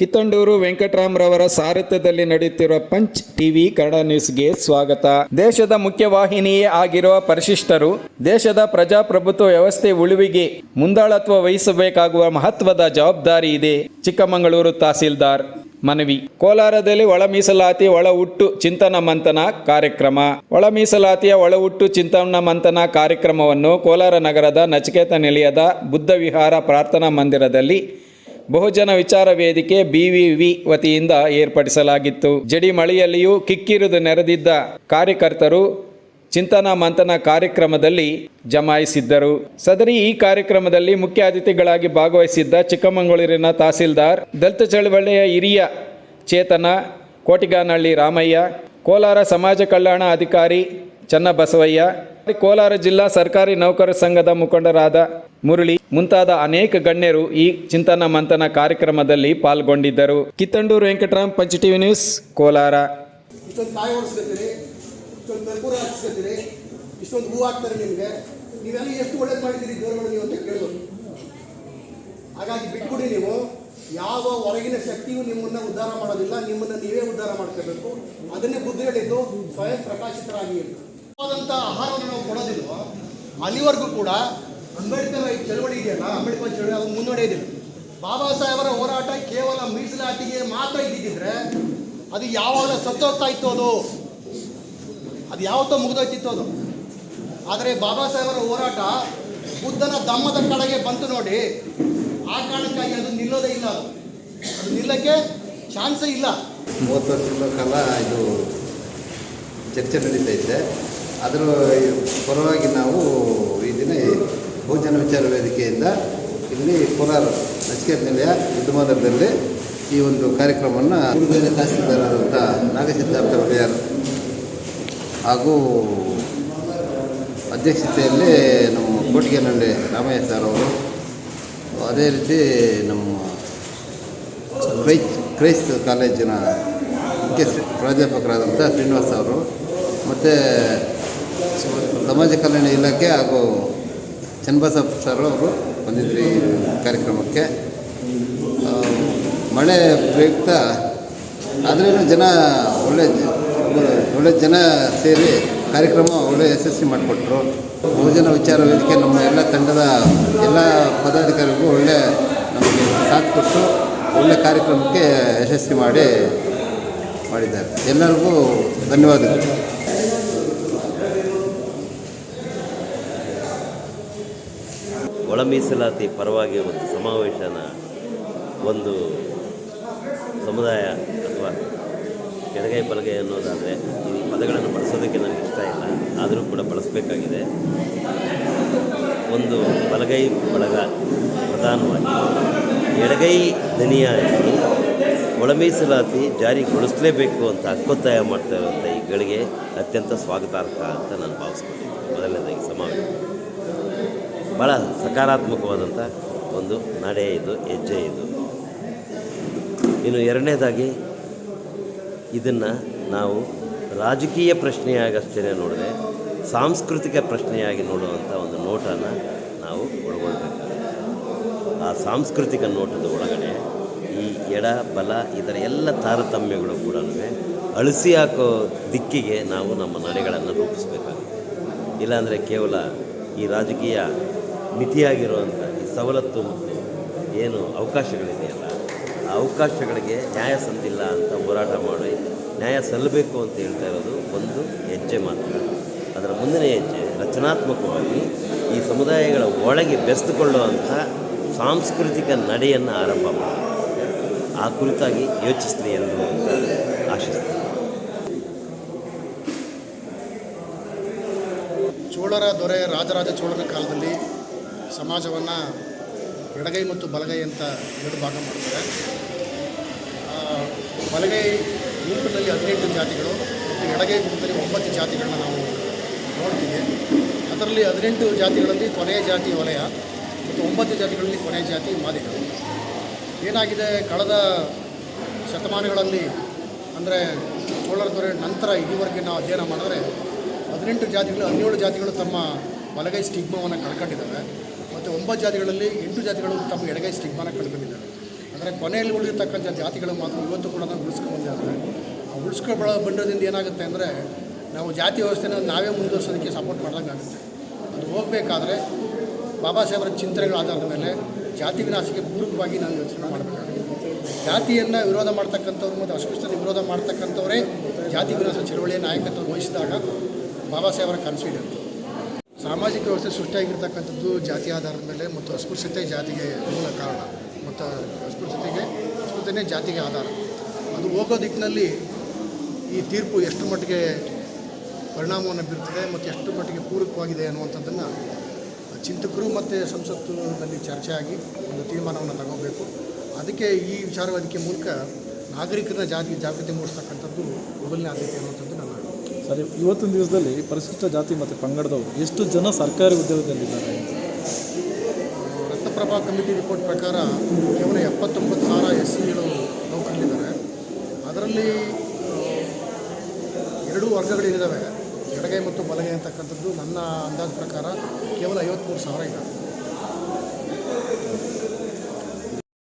ಕಿತ್ತಂಡೂರು ವೆಂಕಟರಾಮ್ರವರ ಸಾರಥ್ಯದಲ್ಲಿ ನಡೆಯುತ್ತಿರುವ punch TV Kannada ನ್ಯೂಸ್ಗೆ ಸ್ವಾಗತ. ದೇಶದ ಮುಖ್ಯವಾಹಿನಿಯೇ ಆಗಿರುವ ಪರಿಶಿಷ್ಟರು ದೇಶದ ಪ್ರಜಾಪ್ರಭುತ್ವ ವ್ಯವಸ್ಥೆ ಉಳಿವಿಗೆ ಮುಂದಾಳತ್ವ ವಹಿಸಬೇಕಾಗುವ ಮಹತ್ವದ ಜವಾಬ್ದಾರಿ ಇದೆ. ಚಿಕ್ಕಮಗಳೂರು ತಹಸೀಲ್ದಾರ್ ಮನವಿ. ಕೋಲಾರದಲ್ಲಿ ಒಳ ಮೀಸಲಾತಿ ಒಳ ಹುಟ್ಟು ಚಿಂತನ ಮಂಥನ ಕಾರ್ಯಕ್ರಮ. ಒಳ ಮೀಸಲಾತಿಯ ಒಳ ಹುಟ್ಟು ಚಿಂತನ ಮಂಥನ ಕಾರ್ಯಕ್ರಮವನ್ನು ಕೋಲಾರ ನಗರದ ನಚಿಕೇತ ನಿಲಯದ ಬುದ್ಧ ವಿಹಾರ ಪ್ರಾರ್ಥನಾ ಮಂದಿರದಲ್ಲಿ ಬಹುಜನ ವಿಚಾರ ವೇದಿಕೆ ಬಿವಿವಿ ವತಿಯಿಂದ ಏರ್ಪಡಿಸಲಾಗಿತ್ತು. ಜಡಿ ಮಳೆಯಲ್ಲಿಯೂ ಕಿಕ್ಕಿರಿದು ನೆರೆದಿದ್ದ ಕಾರ್ಯಕರ್ತರು ಚಿಂತನ ಮಂಥನ ಕಾರ್ಯಕ್ರಮದಲ್ಲಿ ಜಮಾಯಿಸಿದ್ದರು. ಸದರಿ ಈ ಕಾರ್ಯಕ್ರಮದಲ್ಲಿ ಮುಖ್ಯ ಅತಿಥಿಗಳಾಗಿ ಭಾಗವಹಿಸಿದ್ದ ಚಿಕ್ಕಮಗಳೂರಿನ ತಹಸೀಲ್ದಾರ್, ದಲಿತ ಚಳವಳಿಯ ಹಿರಿಯ ಚೇತನ, ಕೋಟಿಗಾನಹಳ್ಳಿ ರಾಮಯ್ಯ, ಕೋಲಾರ ಸಮಾಜ ಕಲ್ಯಾಣ ಅಧಿಕಾರಿ ಚನ್ನಬಸವಯ್ಯ ಕೋಲಾರ ಜಿಲ್ಲಾ ಸರ್ಕಾರಿ ನೌಕರ ಸಂಘದ ಮುಖಂಡರಾದ ಮುರಳಿ. ಮುಂತಾದ ಅನೇಕ ಗಣ್ಯರು ಈ ಚಿಂತನ ಮಂಥನ ಕಾರ್ಯಕ್ರಮದಲ್ಲಿ ಪಾಲ್ಗೊಂಡಿದ್ದರು. Kittandur Venkataram TV news, Kolar. ಇಷ್ಟೊಂದು ನಿಮಗೆ. ನೀವೆಲ್ಲ ಎಷ್ಟು ಒಳ್ಳೇದು ಮಾಡಿದ್ದೀರಿ ದೇವರುಗಳು ನೀವು ಅಂತ ಕೇಳ್ಬೋದು. ಹಾಗಾಗಿ ಬಿಟ್ಬಿಡಿ ನೀವು. ಯಾವ ಹೊರಗಿನ ಶಕ್ತಿಯು ನಿಮ್ಮನ್ನ ಉದ್ಧಾರ ಮಾಡೋದಿಲ್ಲ, ನಿಮ್ಮನ್ನ ನೀವೇ ಉದ್ಧಾರ ಮಾಡ್ಕೋಬೇಕು. ಅದನ್ನೇ ಬುದ್ಧಿ ಹೇಳಿದ್ದು ಸ್ವಯಂ ಪ್ರಕಾಶಿತರಾಗಿ ಆಹಾರವನ್ನು ನಾವು ಕೊಡೋದಿಲ್ವೋ ಅಲ್ಲಿವರೆಗೂ ಕೂಡ ಅಂಬೇಡ್ಕರ್ ಚಳವಳಿ ಇದೆಯಲ್ಲ, ಅಂಬೇಡ್ಕರ್ ಚಳವಳಿ ಅದು ಮುನ್ನಡೆಯದಿಲ್ಲ ಬಾಬಾ ಸಾಹೇಬರ ಹೋರಾಟ ಕೇವಲ ಮೀಸಲಾತಿಗೆ ಮಾತ್ರ ಇದ್ದಿದ್ರೆ ಅದು ಯಾವಾಗ ಸತ್ತೋಗ್ತಾ ಇತ್ತು ಅದು? ಅದು ಯಾವತ್ತೋ ಮುಗಿದೋಯ್ತಿತ್ತು ಅದು. ಆದರೆ ಬಾಬಾ ಸಾಹೇಬರ ಹೋರಾಟ ಬುದ್ಧನ ದಮ್ಮದ ಕಡೆಗೆ ಬಂತು ನೋಡಿ, ಆ ಕಾರಣಕ್ಕಾಗಿ ಅದು ನಿಲ್ಲೋದೇ ಇಲ್ಲ ಅದು. ಅದು ನಿಲ್ಲಕ್ಕೆ ಚಾನ್ಸೇ ಇಲ್ಲ. ಮೂವತ್ತು ವರ್ಷಗಳ ಕಾಲ ಇದು ಚರ್ಚೆ ನಡೀತಾ ಇದೆ ಅದರ ಪರವಾಗಿ ನಾವು ಈ ದಿನ ಬಹುಜನ ವಿಚಾರ ವೇದಿಕೆಯಿಂದ ಇಲ್ಲಿ ಕೋಲಾರ ನಚಿಕೇತ ನಿಲಯ ವಿದ್ಯಮಾನದಲ್ಲಿ ಈ ಒಂದು ಕಾರ್ಯಕ್ರಮವನ್ನು ಬೇರೆ ತಹಸೀಲ್ದಾರರಾದಂಥ ನಾಗಸಿದ್ಧಾರ್ಥ ಒಡೆಯರ್ ಹಾಗೂ ಅಧ್ಯಕ್ಷತೆಯಲ್ಲಿ ನಮ್ಮ ಕೋಟಿಗೆನಹಳ್ಳಿ ರಾಮಯ್ಯ ಸರ್ ಅವರು, ಅದೇ ರೀತಿ ನಮ್ಮ ಕ್ರೈಸ್, ಕ್ರೈಸ್ತ ಕಾಲೇಜಿನ ಮುಖ್ಯ ಪ್ರಾಧ್ಯಾಪಕರಾದಂಥ ಶ್ರೀನಿವಾಸ್ ಅವರು, ಮತ್ತು ಸಮಾಜ ಕಲ್ಯಾಣ ಇಲಾಖೆ ಹಾಗೂ ಚನ್ನಬಸಪ್ಪ ಸರ್ ಅವರು ಬಂದಿದ್ರಿ ಕಾರ್ಯಕ್ರಮಕ್ಕೆ. ಮಳೆ ಪ್ರಯುಕ್ತ ಆದ್ರೂ ಜನ ಒಳ್ಳೆ ಒಳ್ಳೆ ಜನ ಸೇರಿ ಕಾರ್ಯಕ್ರಮ ಒಳ್ಳೆ ಯಶಸ್ವಿ ಮಾಡಿಕೊಟ್ರು. ಬಹುಜನ ವಿಚಾರ ವೇದಿಕೆ ನಮ್ಮ ಎಲ್ಲ ತಂಡದ ಎಲ್ಲ ಪದಾಧಿಕಾರಿಗೂ ಒಳ್ಳೆ ನಮಗೆ ಸಾಥ್ ಕೊಟ್ಟು ಒಳ್ಳೆ ಕಾರ್ಯಕ್ರಮಕ್ಕೆ ಯಶಸ್ವಿ ಮಾಡಿ ಮಾಡಿದ್ದಾರೆ. ಎಲ್ಲರಿಗೂ ಧನ್ಯವಾದಗಳು. ಒಳ ಮೀಸಲಾತಿ ಪರವಾಗಿ ಒಂದು ಸಮಾವೇಶನ, ಒಂದು ಸಮುದಾಯ ಅಥವಾ ಎಡಗೈ ಬಲಗೈ ಅನ್ನೋದಾದರೆ ಈ ಪದಗಳನ್ನು ಬಳಸೋದಕ್ಕೆ ನನಗೆ ಇಷ್ಟ ಇಲ್ಲ. ಆದರೂ ಕೂಡ ಬಳಸಬೇಕಾಗಿದೆ. ಒಂದು ಬಲಗೈ ಬಳಗ ಪ್ರಧಾನವಾಗಿ ಎಡಗೈ ದನಿಯಾಗಿ ಒಳ ಮೀಸಲಾತಿ ಜಾರಿಗೊಳಿಸಲೇಬೇಕು ಅಂತ ಹಕ್ಕೊತ್ತಾಯ ಮಾಡ್ತಾ ಇರುವಂಥ ಈ ಗಳಿಗೆ ಅತ್ಯಂತ ಸ್ವಾಗತಾರ್ಹ ಅಂತ ನಾನು ಭಾವಿಸ್ತೀನಿ ಮೊದಲನೇದಾಗಿ ಸಮಾವೇಶ. ಭಾಳ ಸಕಾರಾತ್ಮಕವಾದಂಥ ಒಂದು ನಡೆ ಇದು, ಹೆಜ್ಜೆ ಇದು. ಇನ್ನು ಎರಡನೇದಾಗಿ ಇದನ್ನು ನಾವು ರಾಜಕೀಯ ಪ್ರಶ್ನೆಯಾಗಷ್ಟೇ ನೋಡದೆ ಸಾಂಸ್ಕೃತಿಕ ಪ್ರಶ್ನೆಯಾಗಿ ನೋಡುವಂಥ ಒಂದು ನೋಟನ್ನು ನಾವು ಒಳಗೊಳ್ಬೇಕಾಗುತ್ತೆ. ಆ ಸಾಂಸ್ಕೃತಿಕ ನೋಟದ ಒಳಗಡೆ ಈ ಎಡ, ಬಲ, ಇದರ ಎಲ್ಲ ತಾರತಮ್ಯಗಳು ಕೂಡ ಅಳಿಸಿ ಹಾಕೋ ದಿಕ್ಕಿಗೆ ನಾವು ನಮ್ಮ ನಡೆಗಳನ್ನು ರೂಪಿಸಬೇಕಾಗುತ್ತೆ. ಇಲ್ಲಾಂದರೆ ಕೇವಲ ಈ ರಾಜಕೀಯ ಮಿತಿಯಾಗಿರುವಂಥ ಈ ಸವಲತ್ತು ಮತ್ತು ಏನು ಅವಕಾಶಗಳಿದೆಯಲ್ಲ, ಆ ಅವಕಾಶಗಳಿಗೆ ನ್ಯಾಯ ಸಂದಿಲ್ಲ ಅಂತ ಹೋರಾಟ ಮಾಡಿ ನ್ಯಾಯ ಸಲ್ಲಬೇಕು ಅಂತ ಹೇಳ್ತಾ ಇರೋದು ಒಂದು ಹೆಜ್ಜೆ ಮಾತ್ರ. ಅದರ ಮುಂದಿನ ಹೆಜ್ಜೆ ರಚನಾತ್ಮಕವಾಗಿ ಈ ಸಮುದಾಯಗಳ ಒಳಗೆ ಬೆಸ್ತುಕೊಳ್ಳುವಂಥ ಸಾಂಸ್ಕೃತಿಕ ನಡೆಯನ್ನು ಆರಂಭ ಮಾಡಿ ಆ ಕುರಿತಾಗಿ ಯೋಚಿಸ್ತೀನಿ ಅಂತ ಆಶಿಸ್ತೀನಿ. ಚೋಳರ ದೊರೆ ರಾಜರಾಜ ಚೋಳನ ಕಾಲದಲ್ಲಿ ಸಮಾಜವನ್ನು ಎಡಗೈ ಮತ್ತು ಬಲಗೈ ಅಂತ ಎರಡು ಭಾಗ ಮಾಡ್ತಾರೆ. ಬಲಗೈ ಗುಂಪಿನಲ್ಲಿ ಹದಿನೆಂಟು ಜಾತಿಗಳು ಮತ್ತು ಎಡಗೈ ಗುಂಪಿನಲ್ಲಿ ಒಂಬತ್ತು ಜಾತಿಗಳನ್ನ ನಾವು ನೋಡ್ತೀವಿ. ಅದರಲ್ಲಿ ಹದಿನೆಂಟು ಜಾತಿಗಳಲ್ಲಿ ಕೊನೆಯ ಜಾತಿ ವಲಯ ಮತ್ತು ಒಂಬತ್ತು ಜಾತಿಗಳಲ್ಲಿ ಕೊನೆಯ ಜಾತಿ ಮಾದಿಗಳು ಏನಾಗಿದೆ? ಕಳೆದ ಶತಮಾನಗಳಲ್ಲಿ ಅಂದರೆ ಚೋಳರ ದೊರೆ ನಂತರ ಇದುವರೆಗೆ ನಾವು ಅಧ್ಯಯನ ಮಾಡಿದ್ರೆ ಹದಿನೆಂಟು ಜಾತಿಗಳು ಹದಿನೇಳು ಜಾತಿಗಳು ತಮ್ಮ ಬಲಗೈ ಸ್ಟಿಗ್ಮವನ್ನು ಕಳ್ಕೊಂಡಿದ್ದಾವೆ. ಮತ್ತು ಒಂಬತ್ತು ಜಾತಿಗಳಲ್ಲಿ ಎಂಟು ಜಾತಿಗಳು ತಮ್ಮ ಎಡಗೈ ಸ್ಟಿಗ್ಮಾನ ಕಳ್ಕೊಂಡಿದ್ದಾವೆ ಅಂದರೆ ಕೊನೆಯಲ್ಲಿ ಉಳಿದಿರ್ತಕ್ಕಂಥ ಜಾತಿಗಳು ಮಾತ್ರ ಇವತ್ತು ಕೂಡ ನಾವು ಉಳಿಸ್ಕೊಂಡ್ಬಂದಿದ್ದಾರೆ ಆ ಉಳಿಸ್ಕೊಳ ಬಂಡದಿಂದ ಏನಾಗುತ್ತೆ ಅಂದರೆ ನಾವು ಜಾತಿ ವ್ಯವಸ್ಥೆನ ನಾವೇ ಮುಂದುವರ್ಸೋದಕ್ಕೆ ಸಪೋರ್ಟ್ ಮಾಡ್ದಂಗೆ ಅದು ಹೋಗಬೇಕಾದ್ರೆ ಬಾಬಾ ಸಾಹೇಬರ ಚಿಂತನೆಗಳ ಆಧಾರದ ಮೇಲೆ ಜಾತಿ ವಿನಾಶಕ್ಕೆ ಪೂರಕವಾಗಿ ನಾವು ಯೋಚನೆ ಮಾಡಬೇಕಾಗುತ್ತೆ. ಜಾತಿಯನ್ನು ವಿರೋಧ ಮಾಡ್ತಕ್ಕಂಥವ್ರು ಮತ್ತು ಅಸ್ಪೃಷ್ಟನ ವಿರೋಧ ಮಾಡ್ತಕ್ಕಂಥವರೇ ಜಾತಿ ವಿನಾಶ ಚಳವಳಿಯ ನಾಯಕತ್ವ ವಹಿಸಿದಾಗ ಬಾಬಾ ಸಾಹೇಬರ ಕನಸಿದೆ ಸಾಮಾಜಿಕ ವ್ಯವಸ್ಥೆ ಸೃಷ್ಟಿಯಾಗಿರ್ತಕ್ಕಂಥದ್ದು ಜಾತಿ ಆಧಾರದ ಮೇಲೆ ಮತ್ತು ಅಸ್ಪೃಶ್ಯತೆ ಜಾತಿಗೆ ಮೂಲ ಕಾರಣ. ಮತ್ತು ಅಸ್ಪೃಶ್ಯತೆಗೆ ಅಸ್ಪೃಶ್ಯತೆಯೇ ಜಾತಿಗೆ ಆಧಾರ. ಅದು ಹೋಗೋ ದಿಕ್ಕಿನಲ್ಲಿ ಈ ತೀರ್ಪು ಎಷ್ಟು ಮಟ್ಟಿಗೆ ಪರಿಣಾಮವನ್ನು ಬೀರ್ತದೆ ಮತ್ತು ಎಷ್ಟು ಮಟ್ಟಿಗೆ ಪೂರಕವಾಗಿದೆ ಅನ್ನುವಂಥದ್ದನ್ನು ಚಿಂತಕರು ಮತ್ತು ಸಂಸತ್ತಿನಲ್ಲಿ ಚರ್ಚೆ ಆಗಿ ಒಂದು ತೀರ್ಮಾನವನ್ನು ತಗೋಬೇಕು. ಅದಕ್ಕೆ ಈ ವಿಚಾರವಾದಕ್ಕೆ ಮೂಲಕ ನಾಗರಿಕರನ್ನ ಜಾತಿ ಜಾಗೃತಿ ಮೂಡಿಸ್ತಕ್ಕಂಥದ್ದು ಮೊದಲನೇ ಆದ್ಯತೆ ಅನ್ನುವಂಥದ್ದು ಸರಿ ಇವತ್ತಿನ ದಿವಸದಲ್ಲಿ ಪರಿಶಿಷ್ಟ ಜಾತಿ ಮತ್ತು ಪಂಗಡದವರು ಎಷ್ಟು ಜನ ಸರ್ಕಾರಿ ಉದ್ಯೋಗದಲ್ಲಿದ್ದಾರೆ? ರಕ್ತಪ್ರಭಾ ಕಮಿಟಿ ರಿಪೋರ್ಟ್ ಪ್ರಕಾರ ಕೇವಲ ಎಪ್ಪತ್ತೊಂಬತ್ತು ಸಾವಿರ ಎಸ್ ಸಿಗಳು ನೌಕರರಿದ್ದಾರೆ. ಅದರಲ್ಲಿ ಎರಡು ವರ್ಗಗಳೇನಿದ್ದಾವೆ ಎಡಗೈ ಮತ್ತು ಬಲಗೈ ಅಂತಕ್ಕಂಥದ್ದು ನನ್ನ ಅಂದಾಜು ಪ್ರಕಾರ ಕೇವಲ ಐವತ್ತ್ಮೂರು ಸಾವಿರ ಇದ್ದಾವೆ